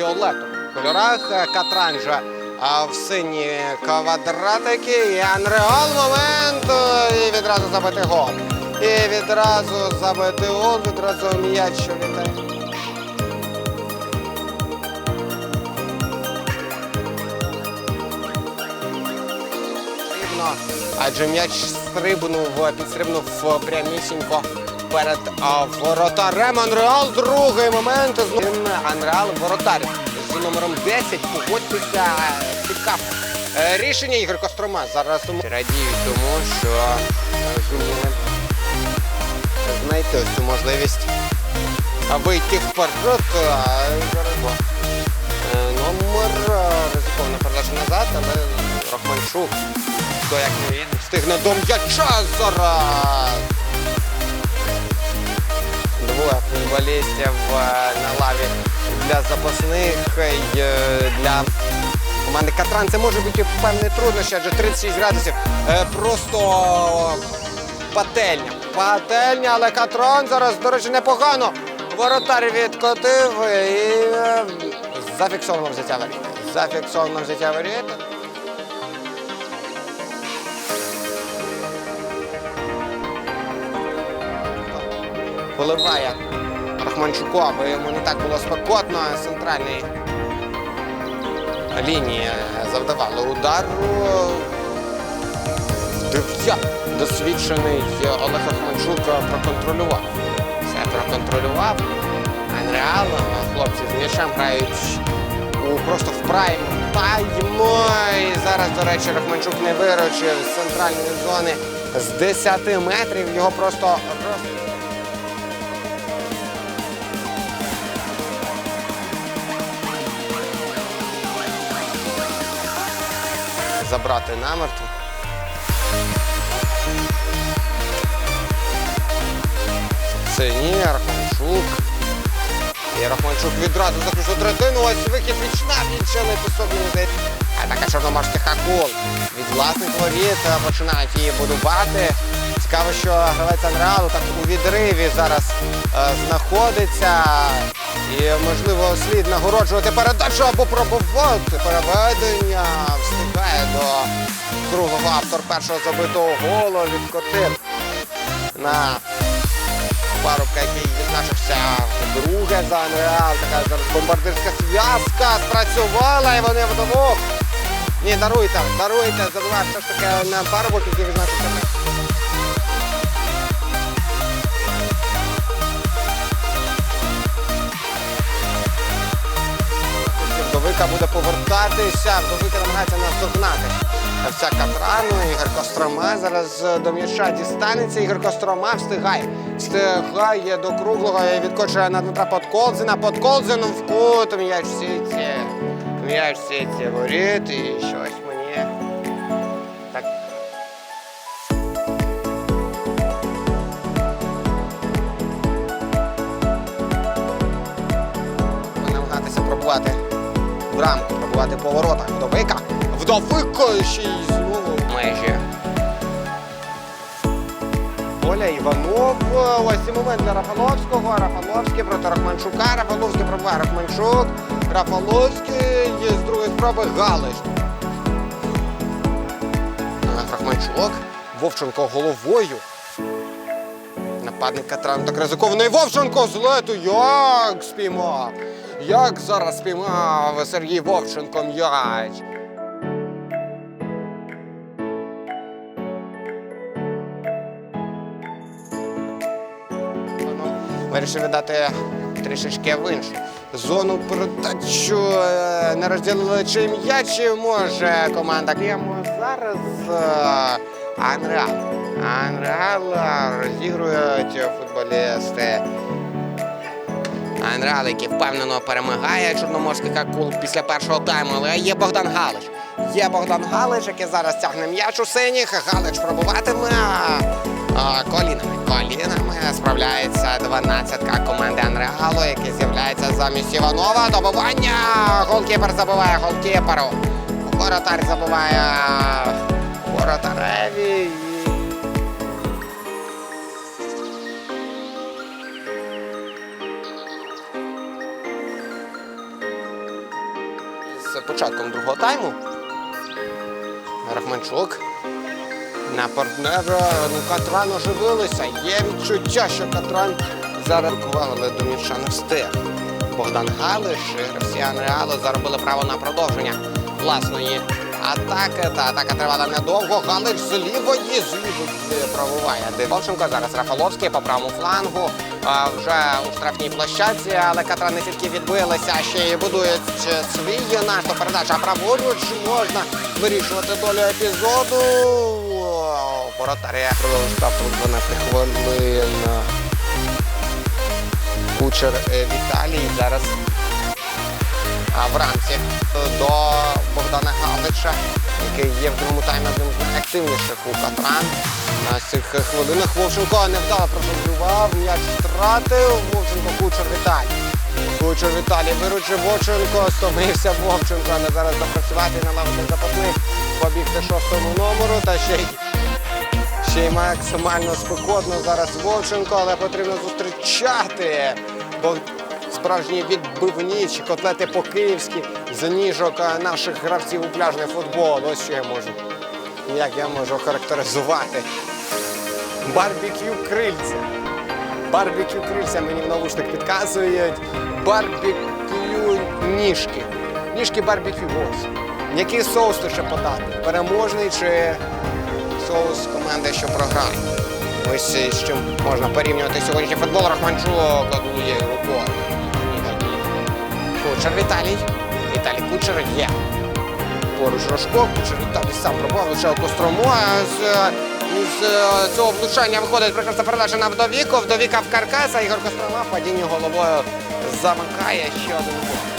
фіолетових кольорах. Е, Катранжа в сині квадратики. І Анреал момент. е, І відразу забити гол. І відразу забити гол, відразу м'яч літає. Адже м'яч стрибнув, підстрибнув прямісінько перед а, воротарем. Анреал, другий момент. Знову Анреал воротар з номером 10. Погодьтеся, цікав. Е, Рішення Ігор Кострома зараз радіють тому, що е, зуміли знайти ось цю можливість вийти вперед. Номер е, ризикована передача назад, але Рахманчук, хто як не встигне до м'яча зараз. Футболістів е, на лаві для запасних і е, для команди Катран. Це може бути певний труднощі, адже 36 градусів. Е, Просто пательня. Пательня, але Катран зараз, до речі, непогано. Воротар відкотив і е, зафіксовано взяття воріт. Зафіксовано взяття воріт. Поливає Рахманчуку, аби йому не так було спекотно. з Центральної лінії завдавали удару. Див'я досвідчений Олег Рахманчук проконтролював. Все проконтролював. Анреал, хлопці з м'ячем грають просто в прайм тайму. І зараз, до речі, Рахманчук не виручив з центральної зони з 10 метрів. Його просто забрати намертво. Сині, Рахманчук. І Рахманчук відразу заключив третину. Ось вихід віч на віч, але пісок мені здається. А така чорноморських акул. Від власних воріт починають її будувати. Цікаво, що гравець Анреалу так у відриві зараз е, знаходиться. І, можливо, слід нагороджувати передачу або пробувати переведення. Круглого автор першого забитого голу. Відкотив на парубка, який відзначився друге за Анреал. Така зараз бомбардирська зв'язка спрацювала і вони вдвох. Ні, даруйте, даруйте, забуваю все ж таки на парубок, який відзначився. Вдовика буде повертатися, вдовика намагається наздогнати. Вся Катрану, Ігор Кострома зараз е, до м'яча дістанеться. Ігор Кострома встигає. Встигає до круглого і відкочує на Дмитра Подколзина. Подколзину в кут, м'яч сіті. М'яч сіті воріт і щось мені так намагатися пробувати в рамку, пробувати по воротах. Вдовика. Вдовика ще знову в. Оля Іванов. Ось і момент для Рафаловського. Рафаловський проти Рахманчука. Рафаловський пробиває Рахманчук. Рафаловський є з другої спроби Галич. Рахманчук. Вовченко головою. Нападник Катран так ризикований. Вовченко з лету. Як спіймав? Як зараз спіймав Сергій Вовченко м'яч? Вирішив віддати трішечки в іншу. Зону передачу е, не розділили чи м'ячі може команда. Прямо зараз е, Анреал. Анреал розігрують футболісти. Анреал, який впевнено перемагає чорноморських акул після першого тайму, але є Богдан Галич. Є Богдан Галич, який зараз тягне м'яч у синіх. Галич пробуватиме колінами. Колінами справляється 12-ка команди Анреалу, який з'являється замість Іванова. Добивання! Голкіпер забиває голкіперу. Воротар забиває воротареві. Перед початком другого тайму. Рахманчук на партнера. Ну, Катран оживилися. Є відчуття, що Катран зараз рукував, але м'яча не встиг. Богдан Галиш і росіяни Реалу заробили право на продовження власної атаки. Та атака тривала недовго. Галич з лівої з лівої. Дивовченко зараз Рафаловський по правому флангу. А, вже у штрафній площадці, але Катран не тільки відбилися, а ще й будують свій наступ. Передача праворуч можна вирішувати долю епізоду. Воротаря продовжує ставку 12 хвилин. Кучер е, Віталій зараз вранці до Богдана Галича, який є в другому таймі одним з найактивніших у Катран. На цих хвилинах Вовченко невдало продовжував, м'яч втратив. Вовченко Кучер Віталій. Кучер Віталій виручив Вовченко, стомився Вовченко, але зараз запрацювати на лавних запасних, побігти шостому номеру та ще й Ще й максимально спекотно зараз Вовченко, але потрібно зустрічати. Бо справжні відбивні чи котлети по-київськи з ніжок е, наших гравців у пляжний футбол. Ось що я можу. Як я можу характеризувати. Барбекю крильця. Барбекю крильця мені в наушник підказують. Барбекю ніжки. Ніжки барбекю ось. Який соус ще подати? Переможний чи соус команди, що програв. Ось е, з чим можна порівнювати сьогоднішній футбол. Рахманчук однією рукою. Кучер Віталій. Віталій Кучер є. Поруч Рожко, Кучер Віталій сам пробував лише Кострому. А з, е, з е, цього влучання виходить прекрасна передача на Вдовіку. Вдовіка в Каркаса. Ігор Кострома в падінні головою замикає ще один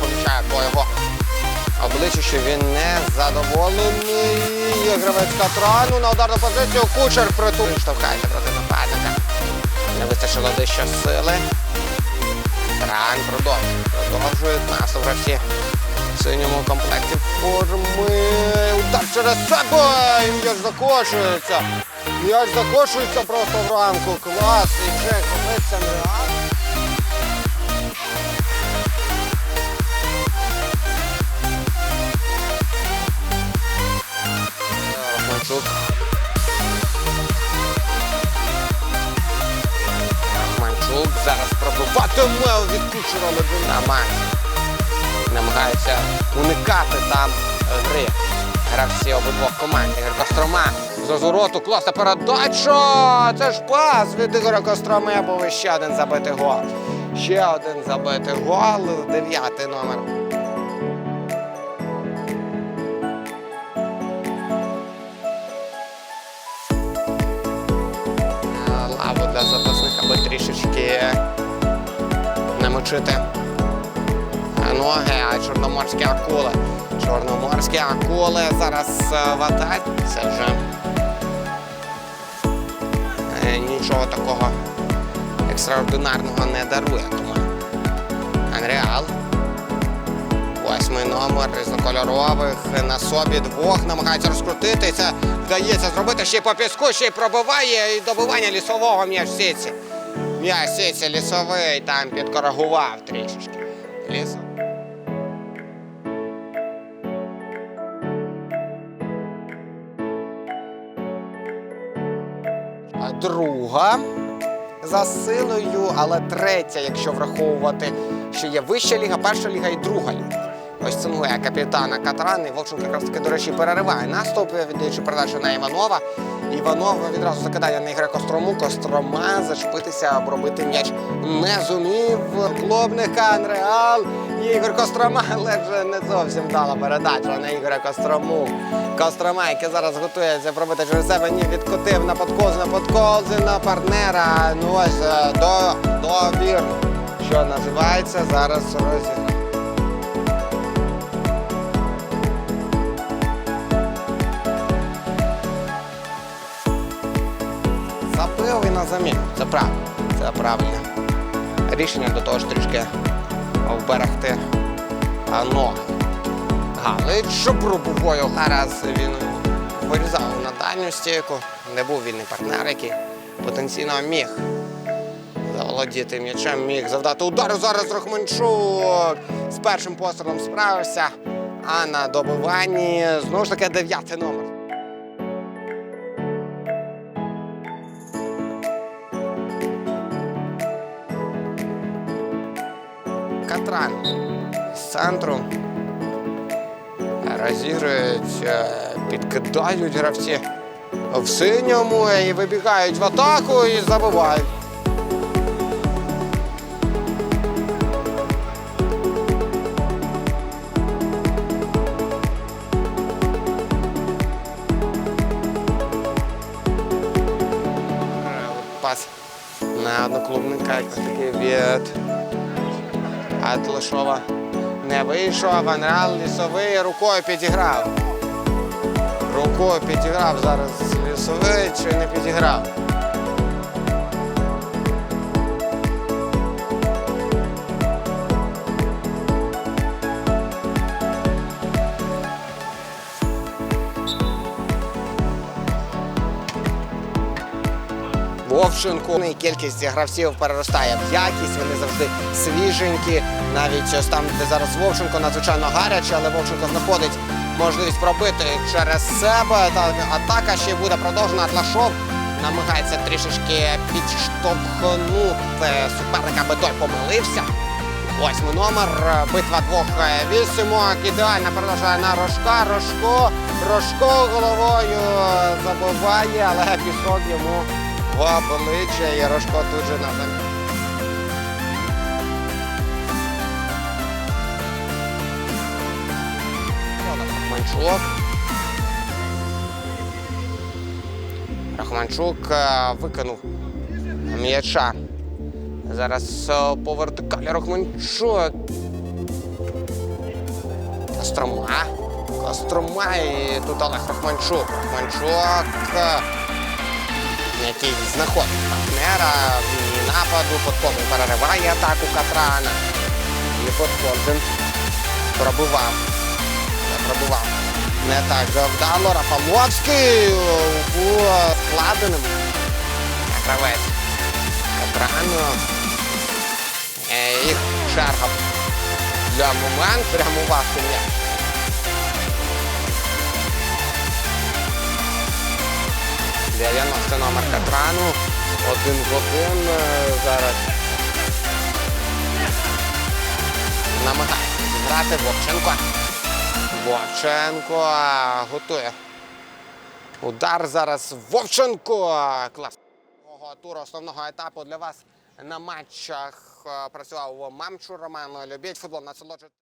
Помічаю по його обличчю, що він не задоволений. Гравець Катрану на ударну позицію. Кучер притул. Штовхається проти нападника. Не вистачило дещо сили. Тран продовжує. Продовжують наступ гравці в синьому комплекті форми. Удар через себе. І М'яч закошується. М'яч закошується просто в рамку. Клас. І вже коли це Рахманчук. Рахманчук зараз пробиватиме від кучера Лебіна Макс. Намагаються уникати там е, гри. Гравці обидвох команд. Ігор Кострома з розвороту. Класна передача! Це ж пас від Ігоря Костроми. Був ще один забитий гол. Ще один забитий гол. Дев'ятий номер. Намочити ноги, а чорноморські акули. Чорноморські акули зараз в атаці. Це вже е, нічого такого екстраординарного не дарує. Тому Анреал. Восьмий номер різнокольорових на собі двох намагається розкрутити. Це вдається зробити ще й по піску, ще й пробиває і добивання лісового м'яч М'яч лісовий там підкоригував трішечки. Ліс. А Друга за силою, але третя, якщо враховувати, що є вища ліга, перша ліга і друга ліга. Цінує капітана Катрани. Вовченко якраз таки, до речі, перериває наступ, віддаючи передачу на Іванова. Іванов відразу закидає на Ігоря Кострому. Кострома зачепитися, обробити м'яч не зумів. Клубника Анреал. Ігор Кострома, але вже не зовсім дала передача на Ігоря Кострому. Кострома, який зараз готується пробити через себе, ні, відкотив на подкоз, на подкози, на партнера. Ну ось е, до, добір, що називається, зараз розіграє. На заміну. Це правильно. Це правильне рішення до того ж трішки вберегти ноги. Галич пробувою. Зараз він вирізав на дальню стійку, де був вільний партнер, який потенційно міг заволодіти м'ячем, міг завдати удару. Зараз Рахманчук з першим пострілом справився. А на добиванні знову ж таки дев'ятий номер. центру. Розігрують, е, підкидають гравці в синьому і вибігають в атаку і забивають. Е, от Пас на одноклубника якраз таки від Атлашова. Не вийшов, Анреал лісовий рукою підіграв. Рукою підіграв зараз лісовий чи не підіграв. Вовченко. Кількість гравців переростає в якість, вони завжди свіженькі. Навіть там, де зараз Вовченко, надзвичайно гаряче, але Вовченко знаходить можливість пробити через себе. Та атака ще буде продовжена. Атлашов намагається трішечки підштовхнути суперника, аби той помилився. Восьмий номер, битва двох е, вісімок. Ідеально продовжує на Рожка. Рожко, Рожко головою забиває, але пісок йому в обличчя і Рожко тут же на землі. Рахманчук. Рахманчук е, викинув м'яча. Зараз е, по вертикалі Рахманчук. Кострома. Кострома і тут Олег Рахманчук. Рахманчук. е, який знаходить партнера нападу. Подковин перериває атаку Катрана. І Подковин пробивав. Пробивав. Не так завдало. Рафаловський був складеним. Гравець. Катрану. Е, І Шаргов для момент прямував м'яч. – 90 номер Катрану. Один в один е, зараз. Намагається зіграти Вовченко. Вовченко готує. Удар зараз Вовченко. Клас. Туру основного етапу для вас на матчах е, працював Мамчу Роман. Любіть футбол, насолоджуйтесь.